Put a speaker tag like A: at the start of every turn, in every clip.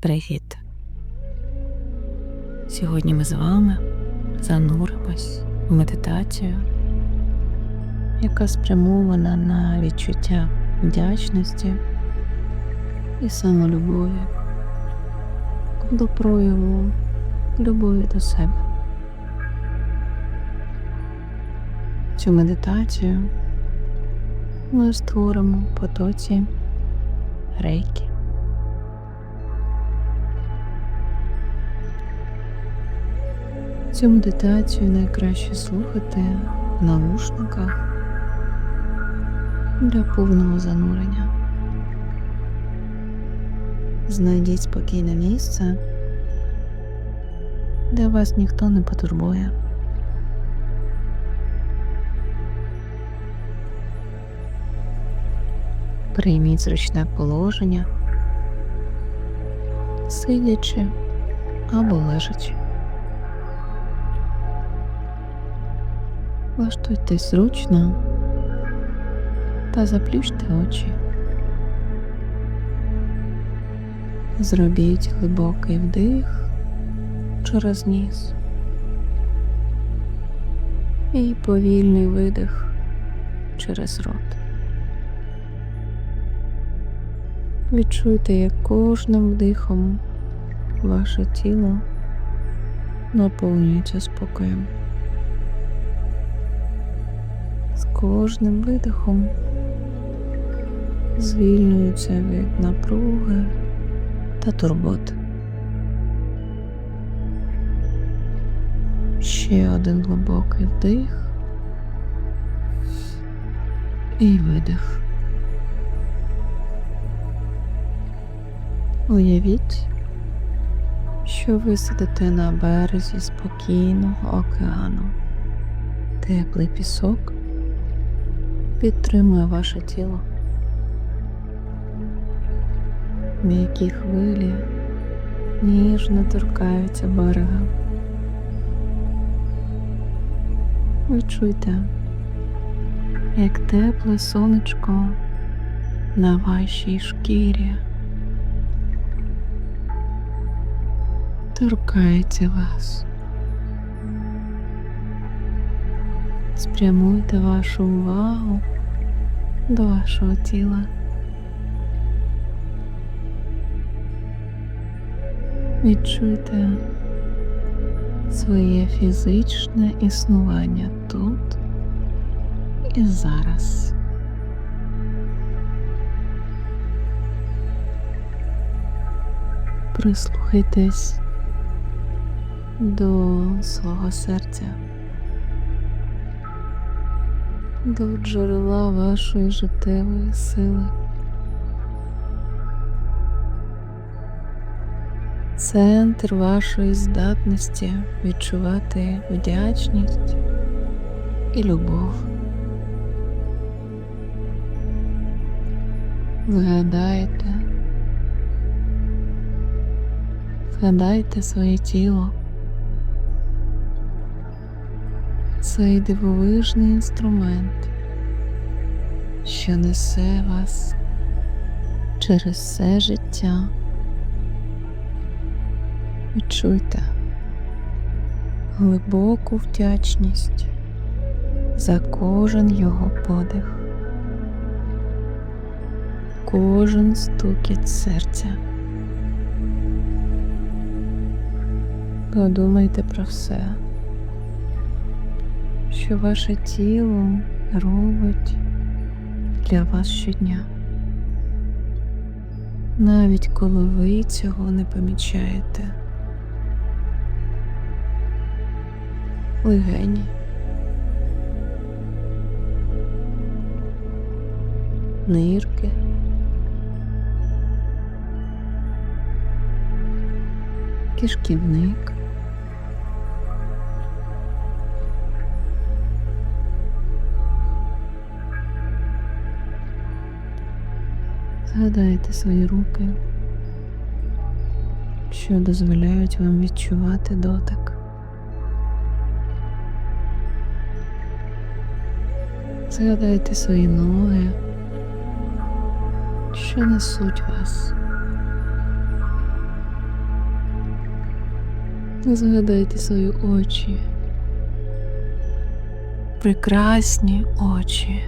A: Привіт! Сьогодні ми з вами зануримось в медитацію, яка спрямована на відчуття вдячності і самолюбові до прояву любові до себе. Цю медитацію ми створимо потоці рейки. Цю медитацію найкраще слухати в наушниках для повного занурення. Знайдіть спокійне місце, де вас ніхто не потурбує. Прийміть зручне положення, сидячи або лежачи. Влаштуйтесь зручно та заплющте очі. Зробіть глибокий вдих через ніс і повільний видих через рот. Відчуйте, як кожним вдихом ваше тіло наповнюється спокоєм. Кожним видихом звільнюється від напруги та турбот. Ще один глибокий вдих і видих. Уявіть, що ви сидите на березі спокійного океану. Теплий пісок підтримує ваше тіло. М'які хвилі ніжно торкаються берега. Відчуйте, як тепле сонечко на вашій шкірі торкається вас. Спрямуйте вашу увагу до вашого тіла. Відчуйте своє фізичне існування тут і зараз. Прислухайтесь до свого серця, до джерела вашої життєвої сили. Центр вашої здатності відчувати вдячність і любов. Згадайте, згадайте своє тіло. Цей дивовижний інструмент, що несе вас через все життя. Відчуйте глибоку вдячність за кожен його подих, кожен стукіт серця. Подумайте про все, що ваше тіло робить для вас щодня, навіть коли ви цього не помічаєте. легені. Нирки. Кишківник. Згадайте свої руки, що дозволяють вам відчувати дотик. Згадайте свої ноги, що несуть вас. Згадайте свої очі. Прекрасні очі,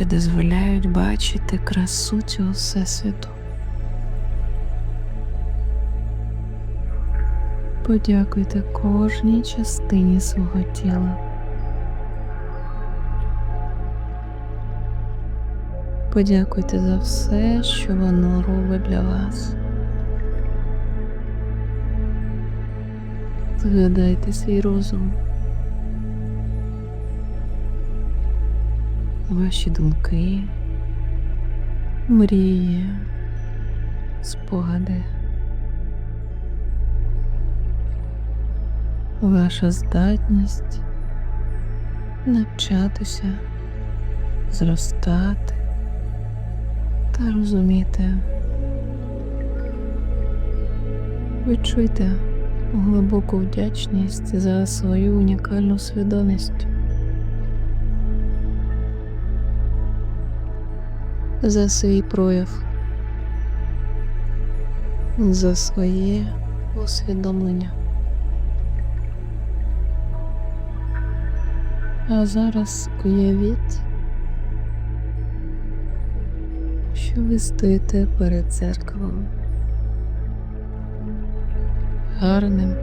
A: що дозволяють бачити красу цього всесвіту. Подякуйте кожній частині свого тіла. Подякуйте за все, що воно робить для вас. Згадайте свій розум, ваші думки, мрії, спогади. Ваша здатність навчатися, зростати та розуміти. Відчуйте глибоку вдячність за свою унікальну свідомість, за свій прояв, за своє усвідомлення. А зараз уявіть, що ви стоїте перед дзеркалом. Гарним,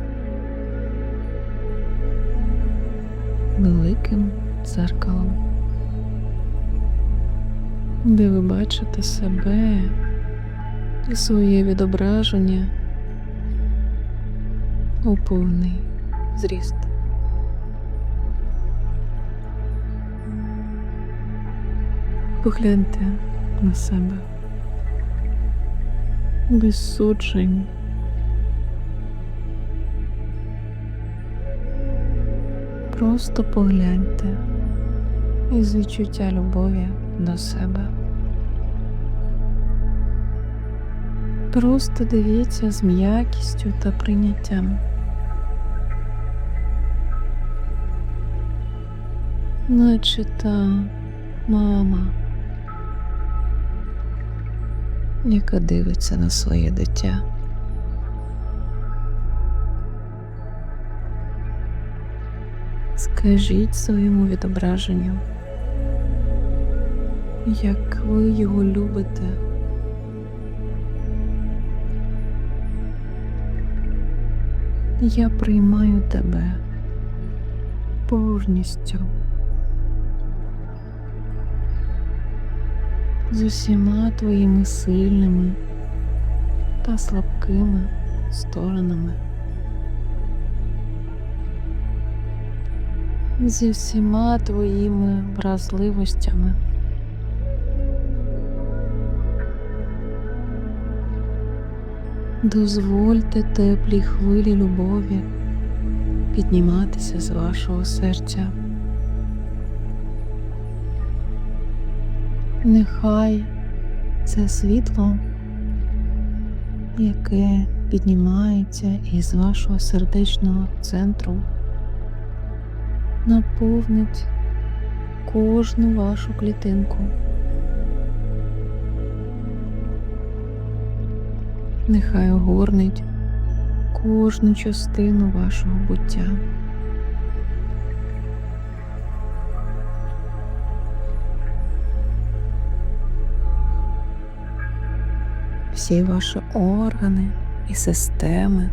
A: великим дзеркалом, де ви бачите себе і своє відображення у повний зріст. Погляньте на себе без суджень. Просто погляньте із відчуття любові до себе. Просто дивіться з м'якістю та прийняттям. Наче та мама, яка дивиться на своє дитя. Скажіть своєму відображенню, як ви його любите. Я приймаю тебе повністю з усіма твоїми сильними та слабкими сторонами. зі всіма твоїми вразливостями. Дозвольте теплій хвилі любові підніматися з вашого серця. Нехай це світло, яке піднімається із вашого сердечного центру наповнить кожну вашу клітинку. Нехай огорнить кожну частину вашого буття. Всі ваші органи і системи,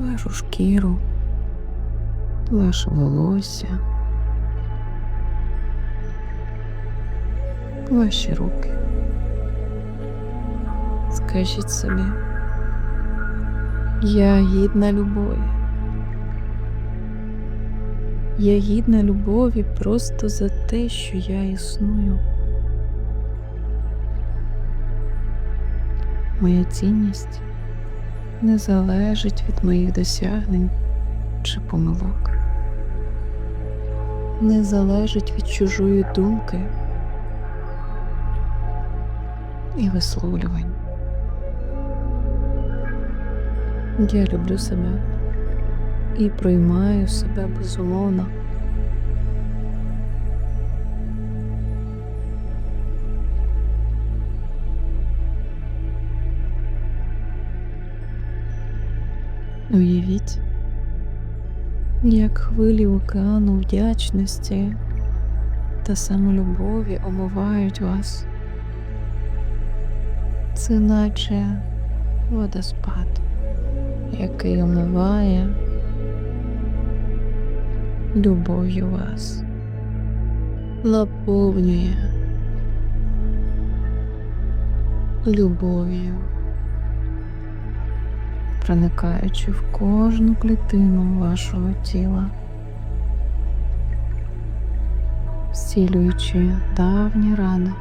A: вашу шкіру ваше волосся, ваші руки. Скажіть собі, я гідна любові. Я гідна любові просто за те, що я існую. Моя цінність не залежить від моїх досягнень чи помилок не залежить від чужої думки і висловлювань. Я люблю себе і приймаю себе безумовно. Уявіть, як хвилі океану вдячності та самолюбові омивають вас. Це наче водоспад, який омиває любов'ю вас, наповнює любов'ю, проникаючи в кожну клітину вашого тіла, зцілюючи давні рани,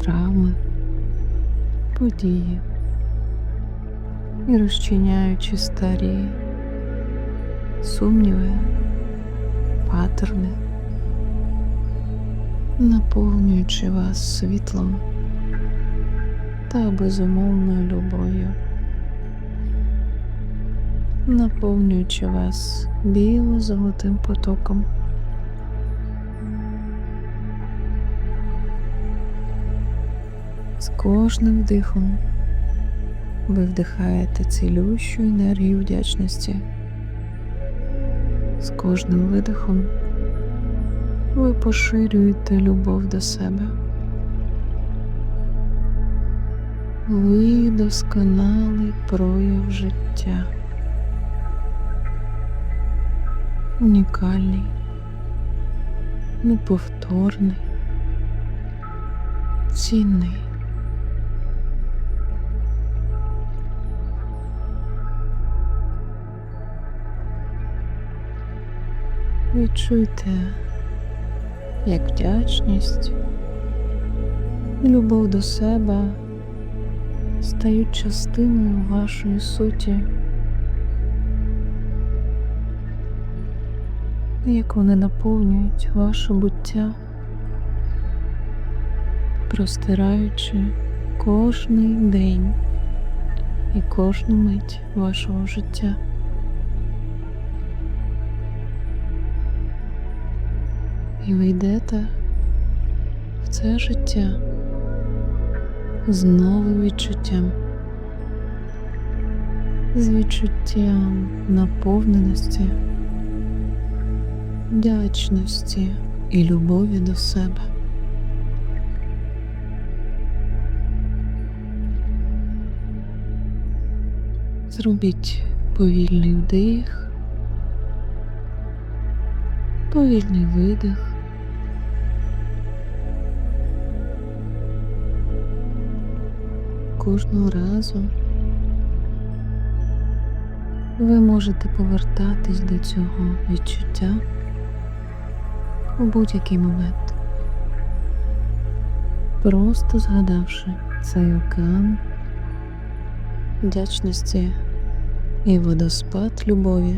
A: травми, події і розчиняючи старі сумніви, паттерни, наповнюючи вас світлом та безумовною любов'ю, наповнюючи вас біло-золотим потоком. З кожним вдихом ви вдихаєте цілющу енергію вдячності. З кожним видихом ви поширюєте любов до себе. Ви досконалий прояв життя. Унікальний, неповторний, цінний. Відчуйте, як вдячність любов до себе стають частиною вашої суті, як вони наповнюють ваше буття, простираючи кожний день і кожну мить вашого життя. І ви йдете в це життя з новим відчуттям, з відчуттям наповненості, вдячності і любові до себе. Зробіть повільний вдих, повільний видих. Кожного разу ви можете повертатись до цього відчуття у будь-який момент, просто згадавши цей океан вдячності і водоспад любові,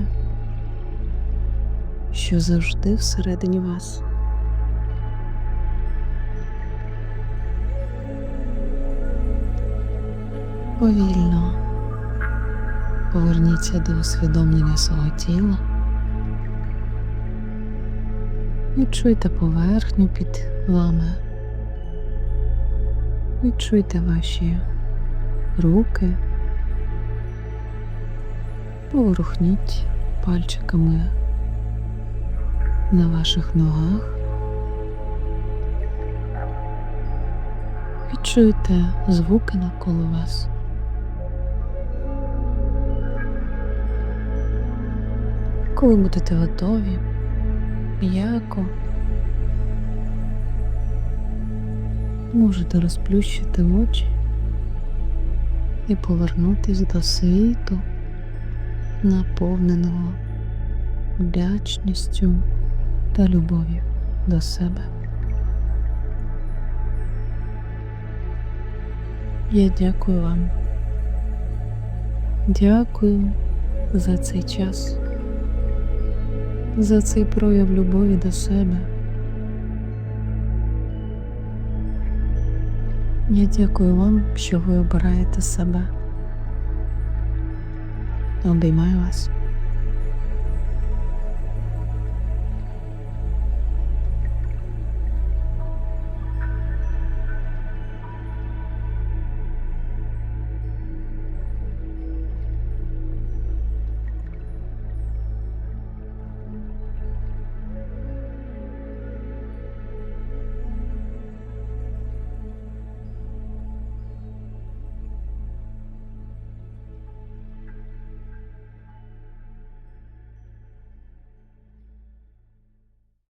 A: що завжди всередині вас. Повільно поверніться до усвідомлення свого тіла. Відчуйте поверхню під вами. Відчуйте ваші руки. Поворухніть пальчиками на ваших ногах. Відчуйте звуки навколо вас. Коли будете готові, м'яко можете розплющити очі і повернутись до світу, наповненого вдячністю та любов'ю до себе. Я дякую вам. Дякую за цей час, за цей прояв любові до себе. Я дякую вам, що ви обираєте себе. Обіймаю вас.